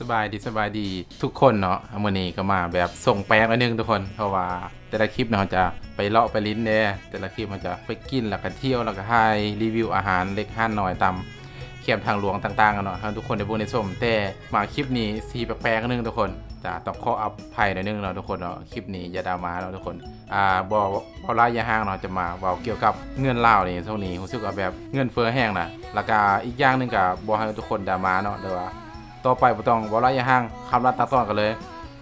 สบายดีสบายดีทุกคนเนาะมื้อนี้ก็มาแบบส่งแปลงอันนึงทุกคนเพราะว่าแต่ละคลิปเนาะเราจะไปเลาะไปลิ้นเด้แต่ละคลิปมันจะไปกินแล้วก็เที่ยวแล้วก็ให้รีวิวอาหารเล็กห้านน้อยตามเขียมทางหลวงต่างๆกันเนาะให้ทุกคนได้บิ่งได้ชมแต่มาคลิปนี้สีแปลกๆอันนึงทุกคนจะต้องขออภัยหน่อยนึงเนาะทุกคนเนาะคลิปนี้อย่าดราม่าเนาะทุกคนอ่าบ่บ่ระยะห่างเนาะจะมาเว้าเกี่ยวกับเงินเล่านี่ช่วงนี้รู้สึกว่าแบบเงินเฟ้อแห้งนะแล้วก็อีกอย่างหนึงก็บ่ให้ทุกคนดราม่าเนาะเด้อว่า ต่อไปบ่ต้องบ่ระยะห่างคำรัดตัดตอนกันเลย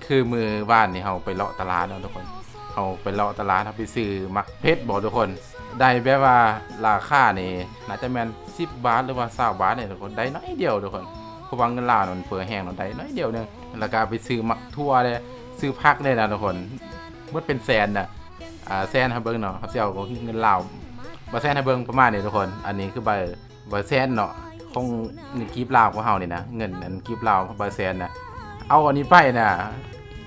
คือมือบ้านนี่เฮาไปเลาะตลาดเนาะทุกคนเฮาไปเลาะตลาดเฮาไปซื้อมักเพชรบ่ทุกคน ได้แบบว่าราคานี่น่าจะแม่น10 บาทหรือว่า20บาทเนี่ยทุกคนได้น้อยเดียวทุกคนเพราะว่าเงินลาวมันเฟ้อแห้งเนาะได้น้อยเดียวนึงแล้วก็ไปซื้อมักทั่วเลยซื้อผักเลยนะทุกคนหมดเป็นแสนนะอ่าแสนให้เบิ่งเนาะเขาสิเอาเงินลาวบ่แสนให้เบิ่งประมาณนี้ทุกคน อันนี้คือใบบ่แสนเนาะ คงเงินกีบลาวของเฮานี่นะเงินอันกีบลาวเปอร์เซ็นต์นะเอาอันนี้ไปน่ะ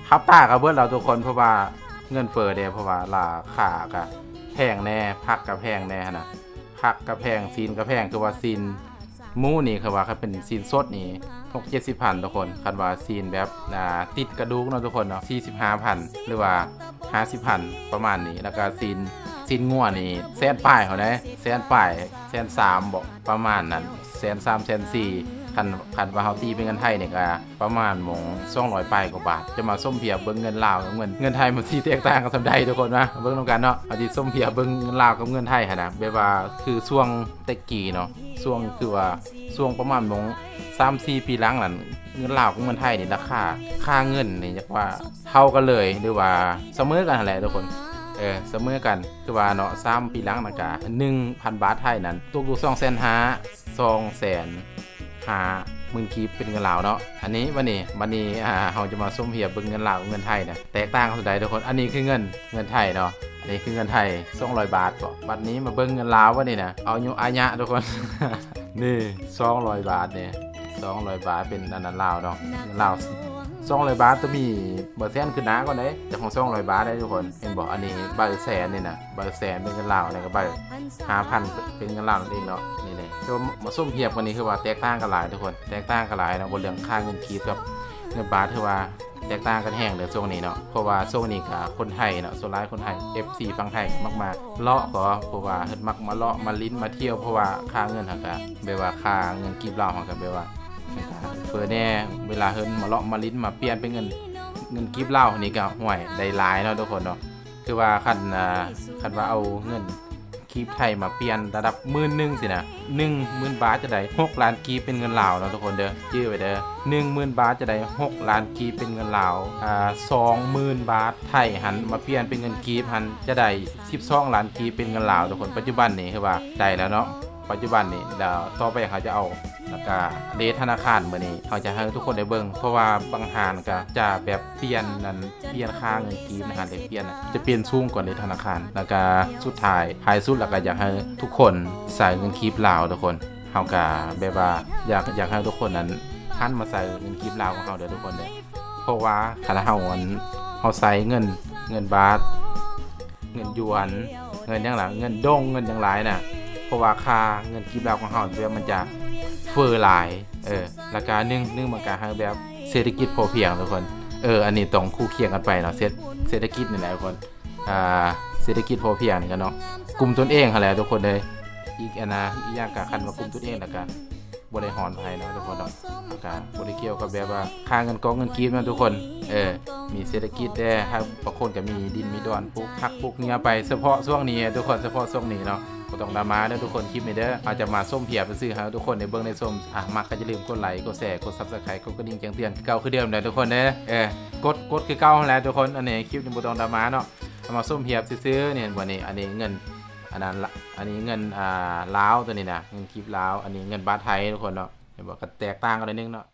ฮับตากับเบิดเราทุกคนเพราะว่าเงินเฟ้อเด้เพราะว่าราคาก็แพงแน่ผักก็แพงแน่นะผักก็แพงซีนก็แพงคือว่าซีนหมูนี่คือว่าคันเป็นซีนสดนี่6 70พันทุกคนคันว่าซีนแบบอ่าติดกระดูกเนาะทุกคนเนาะ45,000หรือว่า50,000ประมาณนี้แล้วก็ซีน ซีนงัวนี่แสนป้ายเขาได้แสนป้ายแสนสามบอกประมาณนั้นแสนสามแสนสี่คันคันว่าเฮาตีเป็นเงินไทยเนี่ยก็ประมาณหมงสองร้อยปลายกว่าบาท จะมาส้มเพียบเบิ่งเงินลาวกับเงินเงินไทยมันสิแตกต่างกันสำใดทุกคนนะเบิ่งนำกันเนาะเอาที่ส้มเพียบเบิ่งเงินลาวกับเงินไทยหั่นนะแบบว่าคือช่วงแตะกี้เนาะช่วงคือว่าช่วงประมาณหมง3-4ปีหลังนั่นเงินลาวกับเงินไทยนี่ราคาค่าเงินนี่จักว่าเท่ากันเลยหรือว่าเสมอกันแหละทุกคน เออเสมอกันคือว่าเนาะซ้ำปีหลังนะกะหนึ่งพันบาทไทยนั้นตกอยู่สองแสนห้าสองแสนห้าหมื่นกีบเป็นเงินลาวเนาะอันนี้วันนี้วันนี้อ่าเราจะมาส้มเหียบเบิ่งเงินลาวเงินไทยนะแตกต่างกันสุดใดทุกคนอันนี้คือเงินเงินไทยเนาะอันนี้คือเงินไทยสองร้อยบาทบ่บัดนี้มาเบิ่งเงินลาววะนี่นะเอาอยู่อายะทุกคน นี่สองร้อยบาทเนี่ยสองร้อยบาทเป็นอันนั้นลาวเนาะเงินลาว สองร้อยบาทจะมีเบอร์แสนขึ้นหนาก่อนเลยจากของสองร้อยบาทได้ทุกคนเห็นบอกอันนี้ใบแสนนี่นะใบแสนเป็นเงินลาวอะไรก็ใบห้าพันเป็นเงินลาวนั่นเองเนาะนี่เลยแต่ว่ามาส้มเทียบกันนี้คือว่าแตกต่างกันหลายทุกคนแตกต่างกันหลายนะบนเรื่องค่าเงินกีบกับเงินบาทคือว่าแตกต่างกันแห้งเลยช่วงนี้เนาะ เพราะว่าช่วงนี้กับคนไทยเนาะส่วนร้ายคนไทย FC ฟังไทยมากๆเลาะก็เพราะว่าเฮ็ดมักมาเลาะมาลิ้นมาเที่ยวเพราะว่าค่าเงินหักกะแบบว่าค่าเงินกีบลาวหักกะแบบว่า เฟอแน่เวลาเฮิรนมาเลาะมาลิ้นมาเปลี่ยนเป็นเงินเงินกิฟเหล่านี่ก็ห่วยได้หลายเนาะทุกคนเนาะคือว่าคันอ่าคันว่าเอาเงินกีบไทยมาเปลี่ยนระดับหมื่นหนึ่งสินะหนึ่งหมื่นบาทจะได้หกล้านกีบเป็นเงินลาวเนาะทุกคนเด้อชื่อไว้เด้อหนึ่งหมื่นบาทจะได้หกล้านกีบเป็นเงินลาวอ่าสองหมื่นบาทไทยหันมาเปลี่ยนเป็นเงินกีบหันจะได้สิบสองล้านกีบเป็นเงินลาวทุกคนปัจจุบันนี่คือว่าได้แล้วเนาะปัจจุบันนี่เดี๋ยวต่อไปเขาจะเอา แล้วก็เลทธนาคารเมื้อนี้เขาจะให้ทุกคนได้เบิ่งเพราะว่าบางหานก็จะแบบเปลี่ยนนั่นเปลี่ยนค่าเงินกีบนะฮะเลยเปลี่ยนจะเปลี่ยนสูงกว่าในธนาคาร แล้วก็สุดท้ายท้ายสุดแล้วก็อยากให้ทุกคนใส่เงินกีบลาวทุกคนเฮาก็แบบว่าอยากอยากให้ทุกคนนั้นหันมาใส่เงินกีบลาวของเฮาเด้อทุกคนเด้อเพราะว่าคันเฮาอันเฮาใส่เงินเงินบาทเงินหยวนเงินอย่างหลังเงินดงเงินอย่างหลายน่ะเพราะว่าค่าเงินกีบลาวของเฮาเดี๋ยวมันจะ เฟอร์หลายเออราคาหนึ่งหนึ่งมันก็ให้แบบเศรษฐกิจพอเพียงทุกคนเอออันนี้ต้องคู่เคียงกันไปเนาะเศรษฐกิจนี่แหละทุกคนอ่าเศรษฐกิจพอเพียงนี่กันเนาะกลุ่มตนเองหั่นแหละทุกคนเลยอีกอันนะอีกอย่างก็คันว่ากลุ่มตนเองล้วก็บ่ได้หอนไผเนาะทุกคนเนาะแล้วก็บ่ได้เกี่ยวกับแบบว่าค่าเงินกองเงินกีบนะทุกคนเออมีเศรษฐกิจแต่ถ้าบางคนก็มีดินมีดอนปลูกผักปลูกเนื้อไปเฉพาะช่วงนี้ทุกคนเฉพาะช่วงนี้เนาะ ก็ต้องดามาเด้อทุกคนคลิปนี้เด้ออาจจะมาส้มเพียบไปซื้อให้ทุกคนในเบื้องในส้มอะมักก็อย่าลืมกดไลค์กดแชร์กดซับสไครต์กดกระดิ่งแจ้งเตือนเก่าคือเดิมเลยทุกคนเด้อเออกดกดคือเก่าแล้วทุกคนอันนี้คลิปนี้บ่ต้องดามาเนาะเอามาส้มเพียบซื้อเนี่ยวันนี้อันนี้เงินอันนั้นอันนี้เงินอ่าลาวตัวนี้นะเงินคลิปลาวอันนี้เงินบาทไทยทุกคนเนาะเห็นบอกก็แตกต่างกันนิดนึงเนาะ